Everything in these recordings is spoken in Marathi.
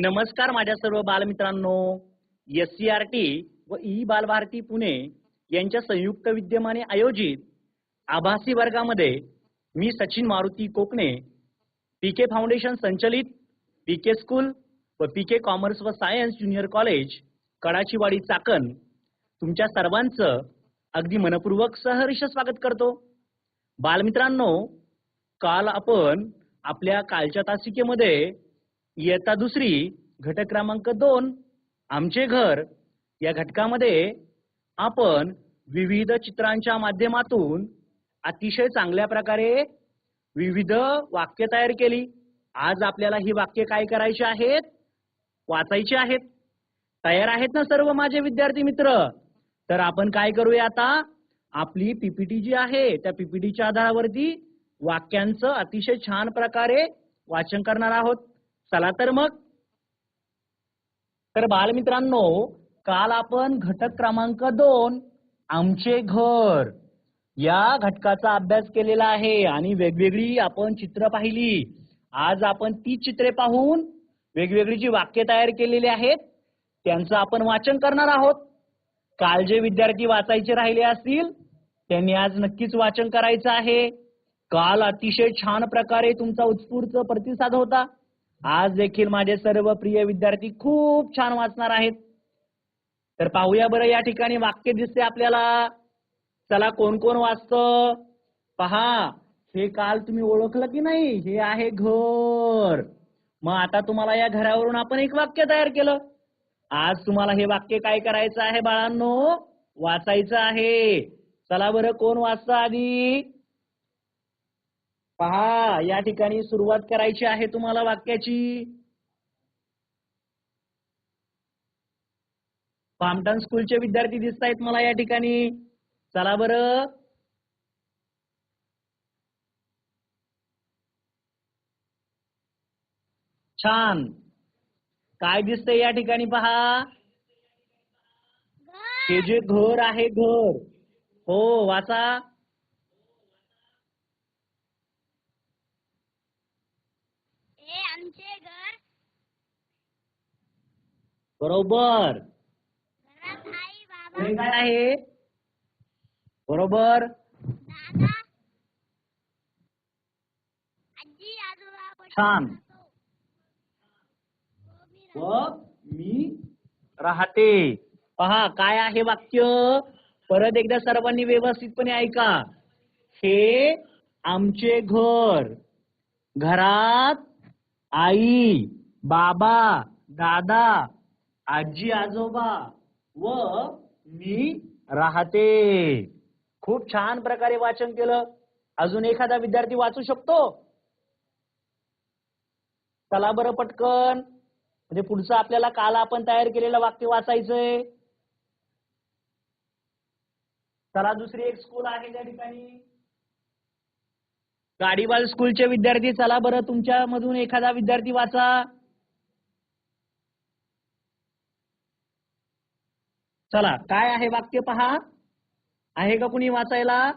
नमस्कार माझ्या सर्व बालमित्रांनो. एस सी आर टी व ई बालभारती पुणे यांच्या संयुक्त विद्यमाने आयोजित आभासी वर्गामध्ये मी Sachin Maruti Kokane P K foundation संचलित पी के स्कूल व पी के कॉमर्स व science junior college Kadachiwadi Chakan तुमच्या सर्वांचं अगदी मनपूर्वक सहर्ष स्वागत करतो. बालमित्रांनो काल आपण आपल्या कालच्या तासिकेमध्ये इयत्ता दुसरी घटक क्रमांक दोन आमचे घर. या घटकामध्ये आपण विविध चित्रांच्या माध्यमातून अतिशय चांगल्या प्रकारे विविध वाक्य तयार केली. आज आपल्याला ही वाक्य काय करायची आहेत? वाचायची आहेत. तयार आहेत ना सर्व माझे विद्यार्थी मित्र? तर आपण काय करूया आता? आपली पीपीटी जी आहे त्या पीपीटीच्या आधारावरती वाक्यांचं अतिशय छान प्रकारे वाचन करणार आहोत. चला तर मग. तर बालमित्रांनो काल आपण घटक क्रमांक दोन आमचे घर या घटकाचा अभ्यास केलेला आहे आणि वेगवेगळी आपण चित्र पाहिली. आज आपण ती चित्रे पाहून वेगवेगळी जी वाक्य तयार केलेली आहेत त्यांचं आपण वाचन करणार आहोत. काल जे विद्यार्थी वाचायचे राहिले असतील त्यांनी आज नक्कीच वाचन करायचं आहे. काल अतिशय छान प्रकारे तुमचा उत्स्फूर्त प्रतिसाद होता. आज देखील माझे सर्व प्रिय विद्यार्थी खूप छान वाचणार आहेत. तर पाहूया बरं या ठिकाणी वाक्य दिसते आपल्याला. चला कोण कोण वाचतं? पहा हे काल तुम्ही ओळखलं की नाही? हे आहे घर. मग आता तुम्हाला या घरावरून आपण एक वाक्य तयार केलं. आज तुम्हाला हे वाक्य काय करायचं आहे बाळांनो? वाचायचं आहे. चला बरं कोण वाचतं आधी? पहा या ठिकाणी सुरुवात करायची आहे तुम्हाला वाक्याची. पामटन स्कूलचे विद्यार्थी दिसत आहेत मला या ठिकाणी. चला बरं. छान. काय दिसतंय या ठिकाणी पहा? हे जे घर आहे घर. हो वाचा हे आमचे घर बरोबर. काय आहे? बरोबर. छान. व मी मी राहते. पहा काय आहे वाक्य? परत एकदा सर्वांनी व्यवस्थितपणे ऐका. हे आमचे घर. घरात आई बाबा दादा आजी आजोबा व मी राहते. खूप छान प्रकारे वाचन केलं. अजून एखादा विद्यार्थी वाचू शकतो? चला बरं पटकन. म्हणजे पुढचं आपल्याला काल आपण तयार केलेलं वाक्य वाचायचंय. चला दुसरी एक स्कूल आहे त्या ठिकाणी. गाडीवाल स्कूलचे विद्यार्थी चला बरं तुमच्या मधून एखादा विद्यार्थी वाचा. चला काय आहे वाक्य पहा? आहे का कुणी वाचायला?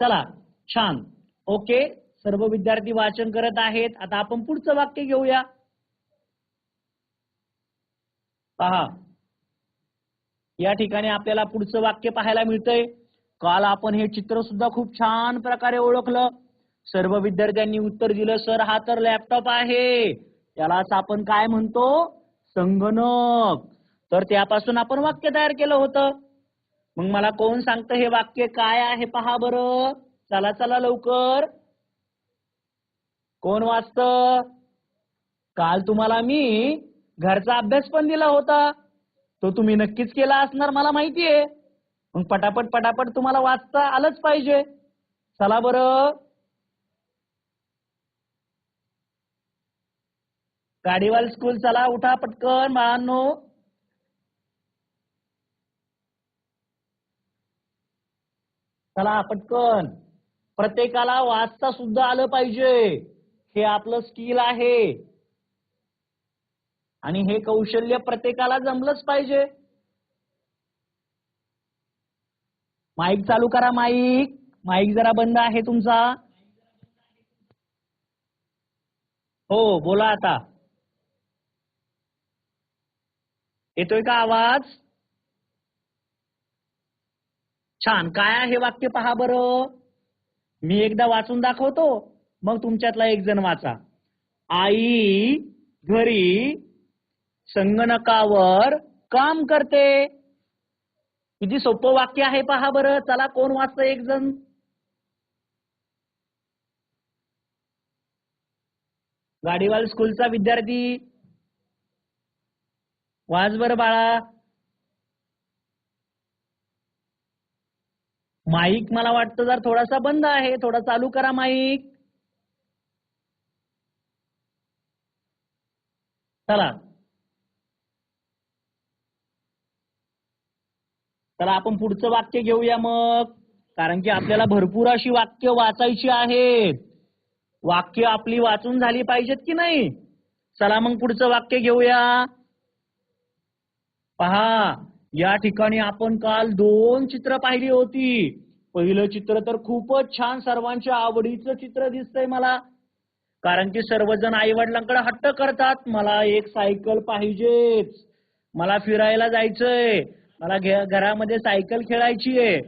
चला छान. ओके सर्व विद्यार्थी वाचन करत आहेत. आता आपण पुढचं वाक्य घेऊया. पहा. या ठिकाणी आपल्याला पुढचं वाक्य पाहायला मिळतंय. काल आपण हे चित्र सुद्धा खूप छान प्रकारे ओळखलं. सर्व विद्यार्थ्यांनी उत्तर दिलं सर हा तर लॅपटॉप आहे. त्यालाच आपण काय म्हणतो? संगणक. तर त्यापासून आपण वाक्य तयार केलं होतं. मग मला कोण सांगतं हे वाक्य काय आहे पहा बरं. चला चला लवकर. कोण वाचत? काल तुम्हाला मी घरचा अभ्यास पण दिला होता. तो तुम्ही नक्कीच केला असणार मला माहितीये. मग पटापट पटापट तुम्हाला वाचता आलंच पाहिजे. चला बरं. गाडीवाल स्कूल चला उठा पटकन मानो चला पटकन. प्रत्येकाला वाचता सुद्धा आलं पाहिजे. हे आपलं स्किल आहे. आणि हे कौशल्य प्रत्येकाला जमलंच पाहिजे. माईक चालू करा माईक. माईक जरा बंद आहे तुमचा. हो बोला आता. येतोय का आवाज? छान. काय आहे वाक्य पहा बरं. मी एकदा वाचून दाखवतो मग तुमच्यातला एक जण वाचा. आई घरी संगणकावर काम करते. किती सोपं वाक्य आहे पहा बरं. चला कोण वाचत एक जण? गाडीवाल स्कूलचा विद्यार्थी. वाच बरं बाळा. माईक मला वाटतं जर थोडासा बंद आहे. थोडा चालू करा माईक. चला. चला आपण पुढचं वाक्य घेऊया मग. कारण की आपल्याला भरपूर अशी वाक्य वाचायची आहेत. वाक्य आपली वाचून झाली पाहिजेत की नाही? चला मग पुढचं वाक्य घेऊया. पहा. या ठिकाणी आपण काल दोन चित्र पाहिली होती. पहिलं चित्र तर खूपच छान सर्वांच्या आवडीचं चित्र दिसतंय मला. कारण की सर्वजण आई वडिलांकडे हट्ट करतात. मला एक सायकल पाहिजेच. मला फिरायला जायचंय. मला घरामध्ये सायकल खेळायची आहे.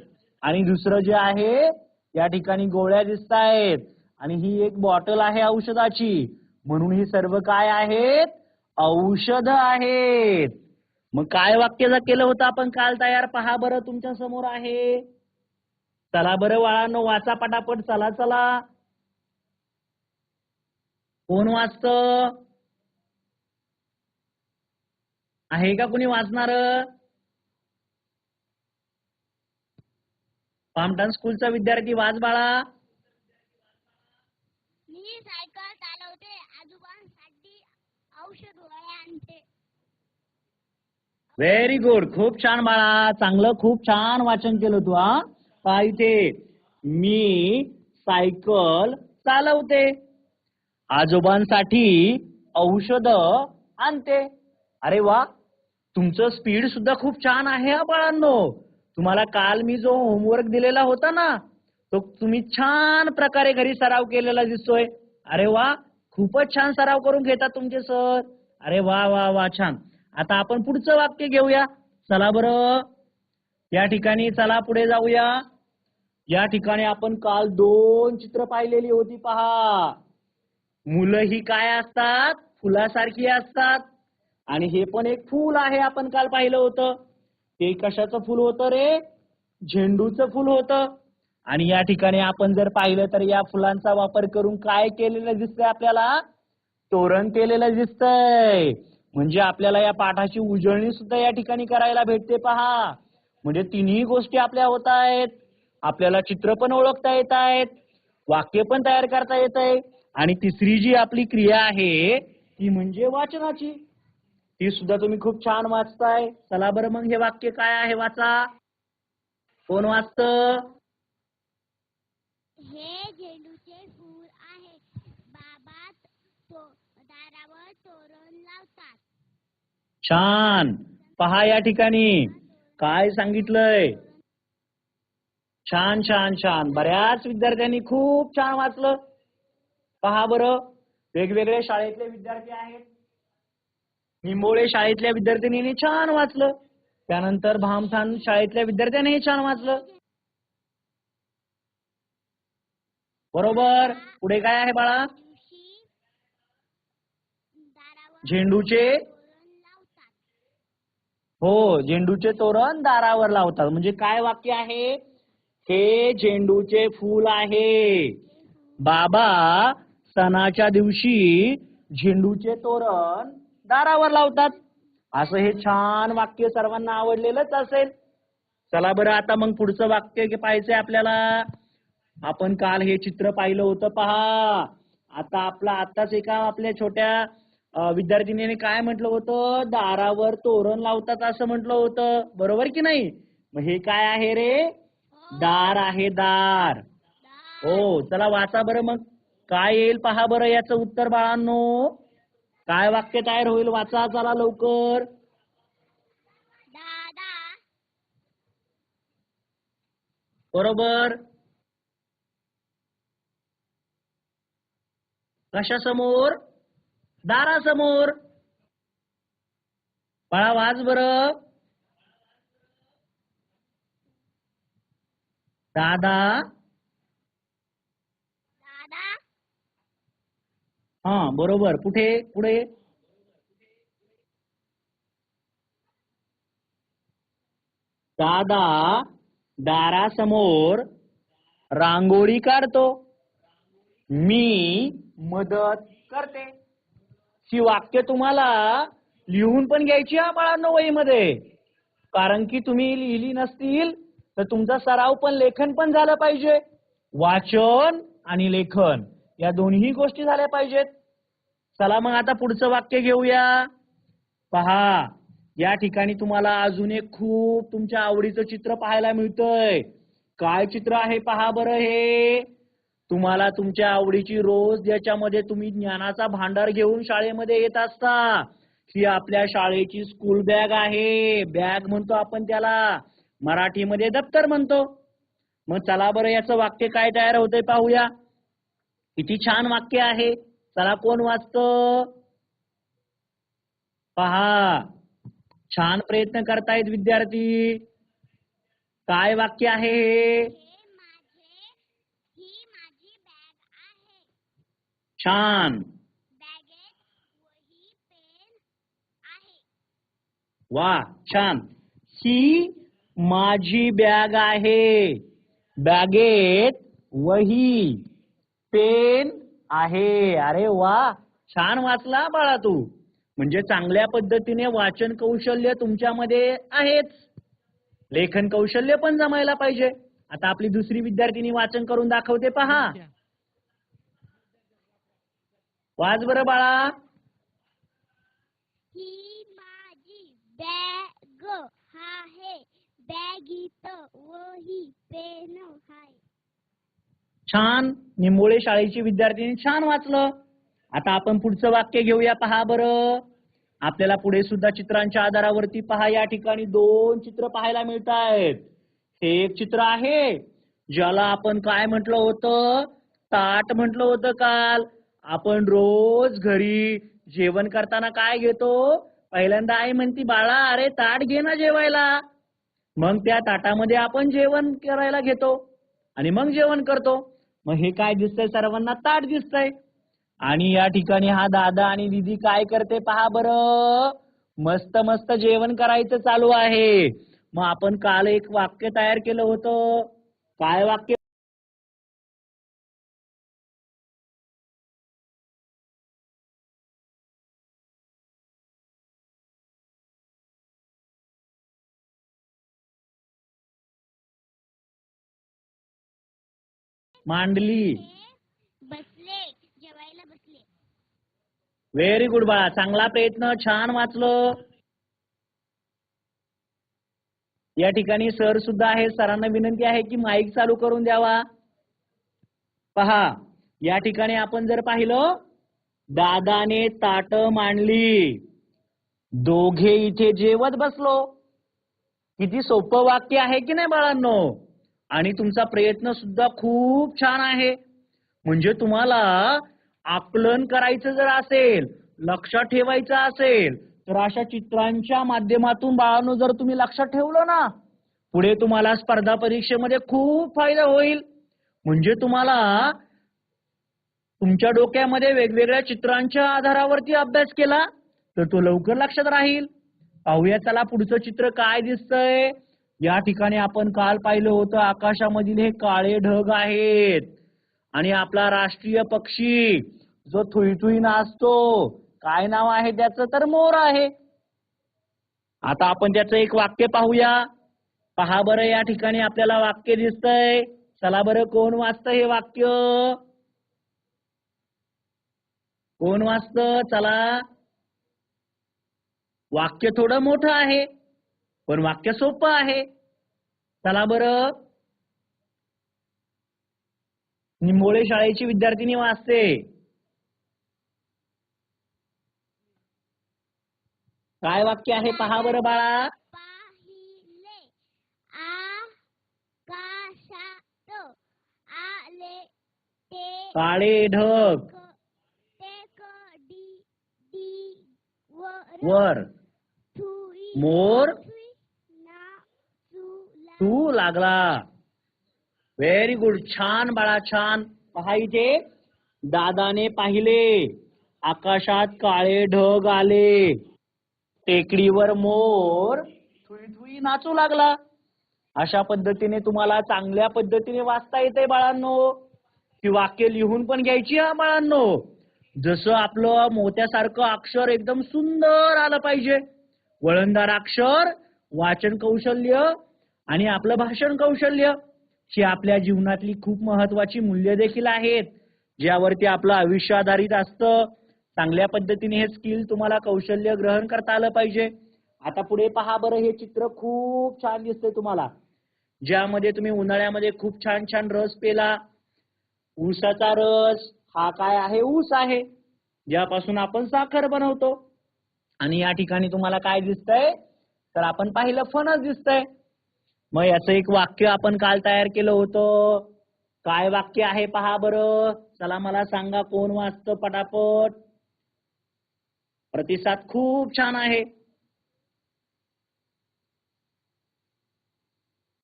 आणि दुसरं जे आहे या ठिकाणी गोळ्या दिसत आहेत आणि ही एक बॉटल आहे औषधाची. म्हणून ही सर्व काय आहेत? औषध आहेत. मग काय वाक्य केलं होतं आपण काल तयार? पहा बरं तुमच्यासमोर आहे. चला बरं वाळानो वाचा पटापट चला चला. कोण वाचत? आहे का कुणी वाचणार? पामटन स्कूलचा विद्यार्थी वाच बाळा. मी सायकल चालवते. आजोबांसाठी औषध आणते. व्हेरी गुड खूप छान बाळा. चांगलं खूप छान वाचन केलं तू हा. पहा इथे. मी सायकल चालवते. आजोबांसाठी औषध आणते. अरे वा. तुमचं स्पीड सुद्धा खूप छान आहे हा बाळांनो. तुम्हाला काल मी जो होमवर्क दिलेला होता ना तो तुम्ही छान प्रकारे घरी सराव केलेला दिसतोय. अरे वा. खूपच छान सराव करून घेतात तुमचे सर. अरे वा वा वा छान. आता आपण पुढचं वाक्य घेऊया. चला बरं. या ठिकाणी चला पुढे जाऊया. या ठिकाणी आपण काल दोन चित्र पाहिलेली होती पहा. मुलं ही काय असतात? फुलासारखी असतात. आणि हे पण एक फूल आहे आपण काल पाहिलं होतं. ते कशाचं फूल होतं रे? झेंडूचं फूल होतं. आणि या ठिकाणी आपण जर पाहिलं तर या फुलांचा वापर करून काय केलेलं दिसतंय आपल्याला? तोरण केलेलं दिसतंय. म्हणजे आपल्याला या पाठाची उजळणी सुद्धा या ठिकाणी करायला भेटते पहा. म्हणजे तिन्ही गोष्टी आपल्या होत आहेत. आपल्याला चित्र पण ओळखता येत आहेत. वाक्य पण तयार करता येत आहे. आणि तिसरी जी आपली क्रिया आहे ती म्हणजे वाचनाची. ती सुद्धा तुम्ही खूप छान वाचताय. चला बरं मग हे वाक्य काय आहे वाचा. कोण वाचत हे झेंडूचे फूल आहे बाबा तो दारावर तोरण लावतात छान. पहा या ठिकाणी. काय सांगितलंय? छान छान छान. बऱ्याच विद्यार्थ्यांनी खूप छान वाचलं. पहा बरं. वेगवेगळ्या शाळेतले विद्यार्थी आहेत. निंबोळे शाळेतल्या विद्यार्थिनीने छान वाचलं. त्यानंतर भामठाण शाळेतल्या विद्यार्थ्याने छान वाचलं. बरोबर. पुढे काय आहे बाळा? झेंडूचे हो झेंडूचे तोरण दारावर लावतात. म्हणजे काय वाक्य आहे? हे झेंडूचे फूल आहे. बाबा सणाच्या दिवशी झेंडूचे तोरण दारावर लावतात. असं हे छान वाक्य सर्वांना आवडलेलंच असेल. चला बरं आता मग पुढचं वाक्य पाहायचंय आपल्याला. आपण काल हे चित्र पाहिलं होतं. पहा. आता आपला आताच एका आपल्या छोट्या विद्यार्थिनीने काय म्हटलं होतं? दारावर तोरण लावतात असं म्हटलं होतं. बरोबर की नाही? मग हे काय आहे रे? दार आहे दार. हो चला वाचा बरं मग. काय येईल पहा बरं याचं उत्तर बाळांनो. काय वाक्य तयार होईल वाचा चला लवकर. बरोबर. कशासमोर? दारासमोर. बाळा वाच बर. दादा. दादा. हा बरोबर. कुठे? पुढे. दादा दारासमोर रांगोळी काढतो. मी मदत करते. ही वाक्य तुम्हाला लिहून पण घ्यायची हा बाळांनो वहीमध्ये. कारण की तुम्ही लिहिली नसतील तर तुमचा सराव पण लेखन पण झालं पाहिजे. वाचन आणि लेखन या दोन्ही गोष्टी झाल्या पाहिजेत. चला मग आता पुढचं वाक्य घेऊया. पहा या ठिकाणी तुम्हाला अजून एक खूप तुमच्या आवडीचं चित्र पाहायला मिळतंय. काय चित्र आहे पहा बरं हे. तुम्हाला तुमच्या आवडीची रोज ज्याच्यामध्ये तुम्ही ज्ञानाचा भांडार घेऊन शाळेमध्ये येत असता ही आपल्या शाळेची स्कूल बॅग आहे. बॅग म्हणतो आपण त्याला. मराठीमध्ये दप्तर म्हणतो. मग चला बरं याचं वाक्य काय तयार होतंय पाहूया. किती छान वाक्य आहे. चला कोण वाचत? पहा. छान प्रयत्न करतायत विद्यार्थी. काय वाक्य आहे हे हे माझे ही माझी बॅग आहे छान. वा छान. ही माझी बॅग आहे. बॅगेत वही पेन आहे. अरे वा छान वाचला बाळा तू. म्हणजे चांगल्या पद्धतीने वाचन कौशल्य तुमच्यामध्ये आहेच. लेखन कौशल्य पण जमायला पाहिजे. आता आपली दुसरी विद्यार्थिनी वाचन करून दाखवते पहा. वाच बरं बाळा. ही माझी बॅग आहे. बॅगीत वही पेन आहे. छान निंबोळे शाळेची विद्यार्थिनी छान वाचलं. आता आपण पुढचं वाक्य घेऊया पहा बरं. आपल्याला पुढे सुद्धा चित्रांच्या आधारावरती पहा या ठिकाणी दोन चित्र पाहायला मिळत आहेत हे एक चित्र आहे ज्याला आपण काय म्हटलं होतं? ताट म्हटलं होतं काल. आपण रोज घरी जेवण करताना काय घेतो? पहिल्यांदा आई म्हणती बाळा अरे ताट घे ना जेवायला. मग त्या ताटामध्ये आपण जेवण करायला घेतो आणि मग जेवण करतो. मग हे काय दिसतंय? सर्वांना ताट दिसतंय. आणि या ठिकाणी हा दादा आणि दीदी काय करते पहा बर. मस्त मस्त जेवण करायचं चालू आहे. मग आपण काल एक वाक्य तयार केलं होतं. काय वाक्य? मांडली. बसले जेवायला बसले. व्हेरी गुड बाळा चांगला प्रयत्न छान वाचलं. या ठिकाणी सर सुद्धा आहे सरांना विनंती आहे की माईक चालू करून द्यावा. पहा या ठिकाणी आपण जर पाहिलं दादाने ताट मांडली. दोघे इथे जेवत बसलो. किती सोपं वाक्य आहे की नाही बाळांनो? आणि तुमचा प्रयत्न सुद्धा खूप छान आहे. म्हणजे तुम्हाला आकलन करायचं जर असेल लक्षात ठेवायचं असेल तर अशा चित्रांच्या माध्यमातून बाळांनो जर तुम्ही लक्षात ठेवलं ना पुढे तुम्हाला स्पर्धा परीक्षेमध्ये खूप फायदा होईल. म्हणजे तुम्हाला तुमच्या डोक्यामध्ये वेगवेगळ्या चित्रांच्या आधारावरती अभ्यास केला तर तो लवकर लक्षात राहील. पाहूया चला पुढचं चित्र काय दिसतंय. या ठिकाणी आपण काल पाहिलं होतं आकाशामधील हे काळे ढग आहेत. आणि आपला राष्ट्रीय पक्षी जो थुई नाचतो काय नाव आहे त्याचं? तर मोर आहे. आता आपण त्याचं एक वाक्य पाहूया. पहा बरं या ठिकाणी आपल्याला वाक्य दिसतंय. चला बरं कोण वाचतं हे वाक्य? कोण वाचतं? चला. वाक्य थोडं मोठं आहे. पण वाक्य सोपं आहे. चला बरं. निंबोळे शाळेची विद्यार्थिनी वाचते. काय वाक्य आहे पहा बरं बाळा. काळे ढग. वर मोर. तू लागला. व्हेरी गुड छान बाळा छान. पाहायचे दादाने पाहिले. आकाशात काळे ढग आले. टेकडीवर मोर. थुई थुई नाचू लागला. अशा पद्धतीने तुम्हाला चांगल्या पद्धतीने वाचता येते बाळांनो. ही वाक्य लिहून पण घ्यायची हा बाळांनो. जसं आपलं मोत्यासारखं अक्षर एकदम सुंदर आलं पाहिजे. वळणदार अक्षर वाचन कौशल्य आणि आपलं भाषण कौशल्य ही आपल्या जीवनातली खूप महत्वाची मूल्य देखील आहेत ज्यावरती आपलं आयुष्य आधारित असतं. चांगल्या पद्धतीने हे स्किल तुम्हाला कौशल्य ग्रहण करता आलं पाहिजे. आता पुढे पहा बरं हे चित्र खूप छान दिसतंय तुम्हाला. ज्यामध्ये तुम्ही उन्हाळ्यामध्ये खूप छान छान रस पेला. ऊसाचा रस हा काय आहे? ऊस आहे ज्यापासून आपण साखर बनवतो. आणि या ठिकाणी तुम्हाला काय दिसतंय? तर आपण पाहिलं फणस दिसतंय. मग याचं एक वाक्य आपण काल तयार केलं होतं. काय वाक्य आहे पहा बरं. चला मला सांगा कोण वाचतं पटापट. प्रतिसाद खूप छान आहे.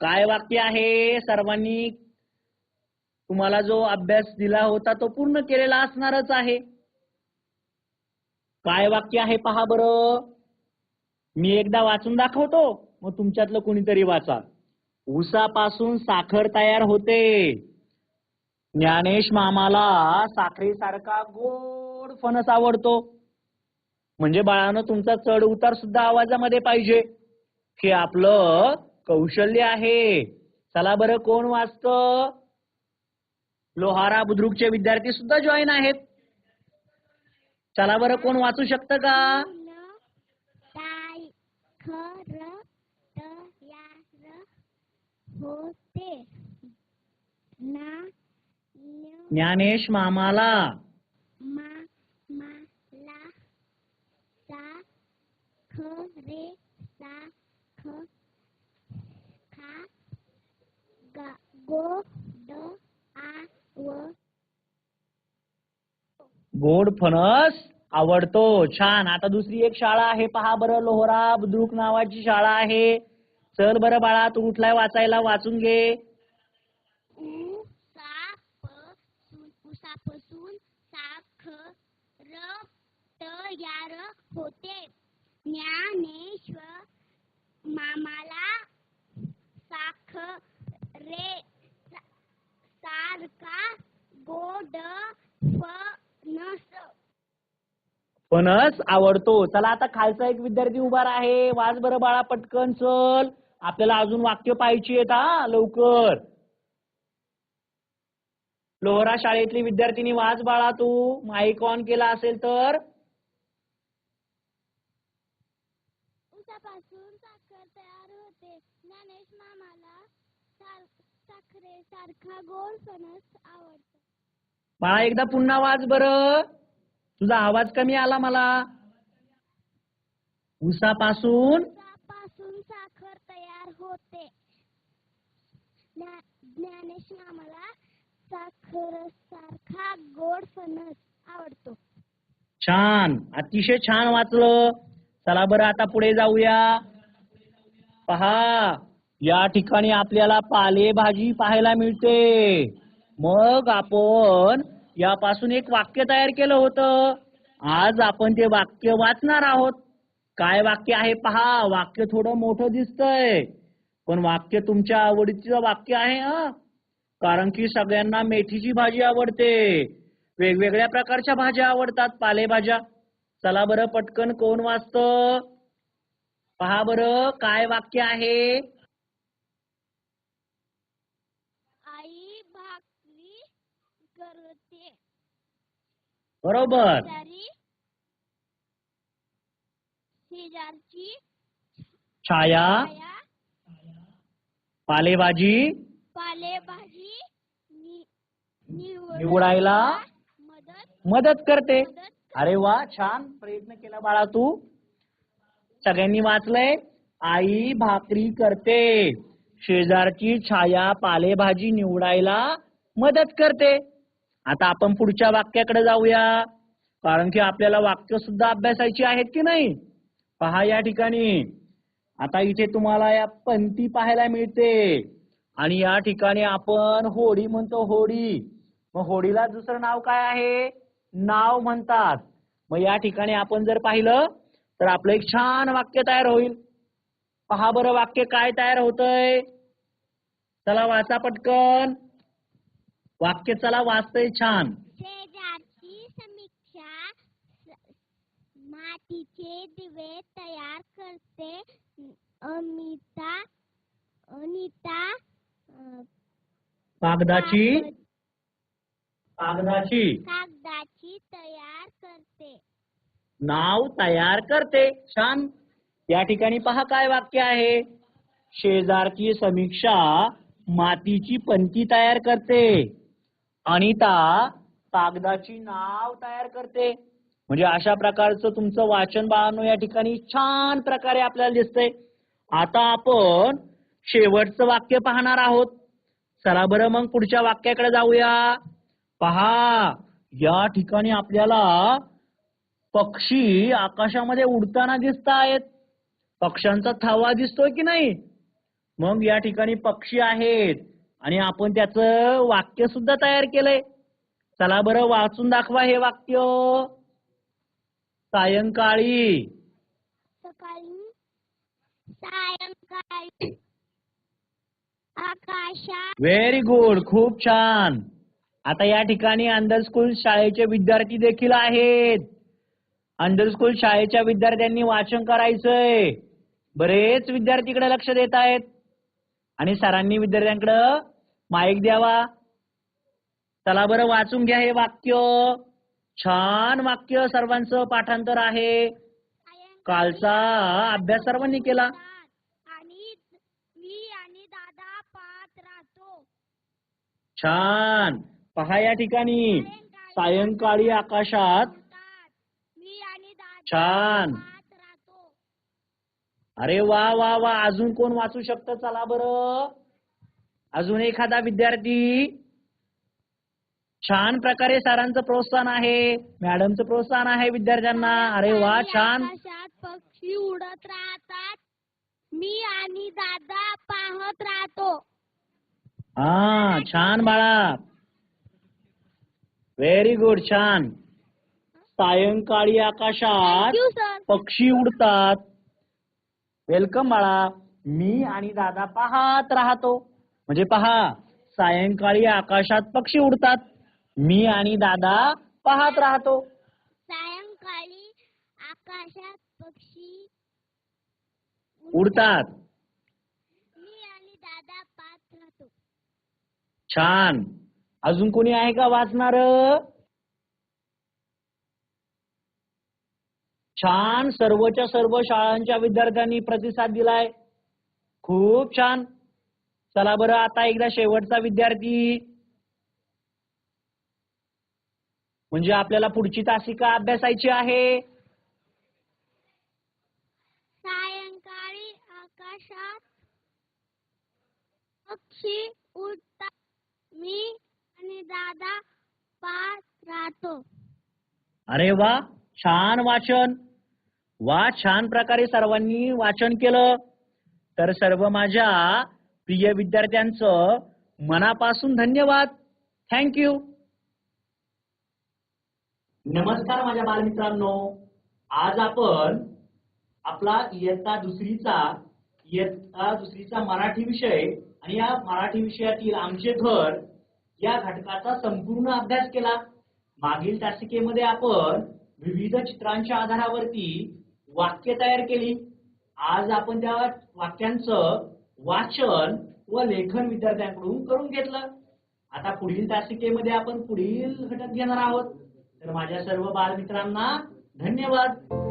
काय वाक्य आहे? सर्वांनी तुम्हाला जो अभ्यास दिला होता तो पूर्ण केलेला असणारच आहे. काय वाक्य आहे पहा बरं. मी एकदा वाचून दाखवतो. मग तुमच्यातलं कोणीतरी वाचा. ऊसापासून साखर तयार होते. ज्ञानेश मामाला साखरेसारखा गोड फणस आवडतो. म्हणजे बाळानं तुमचा चढ उतार सुद्धा आवाजामध्ये पाहिजे. हे आपलं कौशल्य आहे. चला बरं कोण वाचत? लोहारा बुद्रुकचे विद्यार्थी सुद्धा जॉईन आहेत. चला बरं कोण वाचू शकतं का न ताय खर तयार होते. ना ज्ञानेश मामाला. मा मला सा ख रे सा ख खा गा गो ड आ व गोड फणस आवडतो. छान. आता दुसरी एक शाळा आहे. पहा बरं लोहरा बुद्रुक नावाची शाळा आहे. चल बरं बाळा तू उठलाय वाचायला? वाचून घे. सा प सून उसापासून साखर तयार होते. ज्ञानेश्वर मामाला साखरे सारखा गोड फणस. फणस आवडतो. चला आता खालचा एक विद्यार्थी उभा आहे वाच बरं बाळा पटकन चल. आपल्याला अजून वाक्य पाहिजे आहेत हा लवकर. लोहरा शाळेतली विद्यार्थिनी वाच बाळा तू माईक ऑन केला असेल तर? उसापासून साखर तयार होते. ज्ञानेश मामाला साखरे सारखा गोड फणस आवडतो. बाळा एकदा पुन्हा वाच बरं. तुझा आवाज कमी आला मला. उसापासून होते. ज्ञानेश मामाला साखर सारखा गोड फणस आवडतो. छान अतिशय छान वाचलं. चला बरं आता पुढे जाऊया. पहा या ठिकाणी आपल्याला पालेभाजी पाहायला मिळते. मग आपण यापासून एक वाक्य तयार केलं होतं. आज आपण ते वाक्य वाचणार आहोत. काय वाक्य आहे पहा वाक्य थोडं मोठं दिसतंय. पण वाक्य तुमच्या आवडीचं वाक्य आहे हा. कारण की सगळ्यांना मेथीची भाजी आवडते. वेगवेगळ्या प्रकारच्या भाज्या आवडतात. पालेभाज्या. चला बरं पटकन कोण वाचत? पहा बरं काय वाक्य आहे? आई भाकरी करते. बरोबर. शेजारी शेजारची छाया. पालेभाजी पालेभाजी नि- निवडायला मदत मदत करते. अरे वा छान प्रयत्न केला बाळा तू. सगळ्यांनी वाचलंय आई भाकरी करते. शेजारची छाया पालेभाजी निवडायला मदत करते. आता आपण पुढच्या वाक्याकडे जाऊया. कारण की आपल्याला वाक्य सुद्धा अभ्यासायची आहेत की नाही? पहा या ठिकाणी. आता इथे तुम्हाला या पंथी पाहायला मिळते. आणि या ठिकाणी आपण होडी म्हणतो होडी. मग होडीला दुसरं नाव काय आहे? नाव म्हणतात. मग या ठिकाणी आपण जर पाहिलं तर आपलं एक छान वाक्य तयार होईल. पहा बरं वाक्य काय तयार होतंय. चला वाचा पटकन. वाक्य चला वाचतय छान. समीक्षा मातीचे दिवे तयार करते. अमिता अनिता कागदाची? कागद- कागदाची. कागदाची तयार करते. नाव तयार करते. छान. या ठिकाणी पहा काय वाक्य आहे. शेजारची समीक्षा मातीची पंती तयार करते. अनिता कागदाची नाव तयार करते. म्हणजे अशा प्रकारचं तुमचं वाचन बाळांनो या ठिकाणी छान प्रकारे आपल्याला दिसतंय. आता आपण शेवटचं वाक्य पाहणार आहोत. चला बरं मग पुढच्या वाक्याकडे जाऊया. पहा या ठिकाणी आपल्याला पक्षी आकाशामध्ये उडताना दिसत आहेत पक्ष्यांचा थवा दिसतोय की नाही? मग या ठिकाणी पक्षी आहेत आणि आपण त्याचं वाक्य सुद्धा तयार केलंय. चला बरं वाचून दाखवा हे वाक्य. सायंकाळी. सकाळी. सायंकाळी. आकाशात. व्हेरी गुड खूप छान. आता या ठिकाणी अंडर स्कूल शाळेचे विद्यार्थी देखील आहेत. अंडर स्कूल शाळेच्या विद्यार्थ्यांनी वाचन करायचंय. बरेच विद्यार्थीकडे लक्ष देत आहेत. आणि सरांनी विद्यार्थ्यांकडे माईक द्यावा. चला बरं वाचून घ्या हे वाक्य. छान वाक्य सर्वांचं पाठांतर आहे. कालचा अभ्यास सर्वांनी केला. आणि मी आणि दादा पाहत राहतो. छान. पहा या ठिकाणी. सायंकाळी आकाशात. छान. अरे वा वा वा. अजून कोण वाचू शकतं? चला बरं. अजून एखादा विद्यार्थी छान प्रकारे सरांचं प्रोत्साहन आहे. मॅडमचं प्रोत्साहन आहे विद्यार्थ्यांना. अरे वा छान. आकाशात पक्षी उडत राहतात. मी आणि दादा पाहत राहतो. हा छान बाळा. व्हेरी गुड छान. सायंकाळी आकाशात पक्षी उडतात. वेलकम बाळा. मी आणि दादा पाहत राहतो. म्हणजे पहा सायंकाळी आकाशात पक्षी उडतात. मी आणि दादा पाहत राहतो. सायंकाळी आकाशात पक्षी उडतात. मी आणि दादा पाहत राहतो. छान. अजून कोणी आहे का वाचणार? छान. सर्वच्या सर्व शाळांच्या विद्यार्थ्यांनी प्रतिसाद दिलाय. खूप छान. चला बरं आता एकदा शेवटचा विद्यार्थी. म्हणजे आपल्याला पुढची तासिका अभ्यासायची आहे. सायंकाळी आकाशात पक्षी उडतात. मी आणि दादा पाहत राहतो. अरे वा छान वाचन. वा छान प्रकारे सर्वांनी वाचन केलं. तर सर्व माझ्या प्रिय विद्यार्थ्यांचं मनापासून धन्यवाद. थँक्यू नमस्कार माझ्या बालमित्रांनो. आज आपण आपला इयत्ता दुसरीचा इयत्ता दुसरीचा मराठी विषय आणि या मराठी विषयातील आमचे घर या घटकाचा संपूर्ण अभ्यास केला. मागील तासिकेमध्ये आपण विविध चित्रांच्या आधारावरती वाक्य तयार केली. आज आपण त्या वाक्यांचं वाचन व लेखन विद्यार्थ्यांकडून करून घेतलं. आता पुढील तासिकेमध्ये आपण पुढील घटक घेणार आहोत. तर माझ्या सर्व बालमित्रांना धन्यवाद.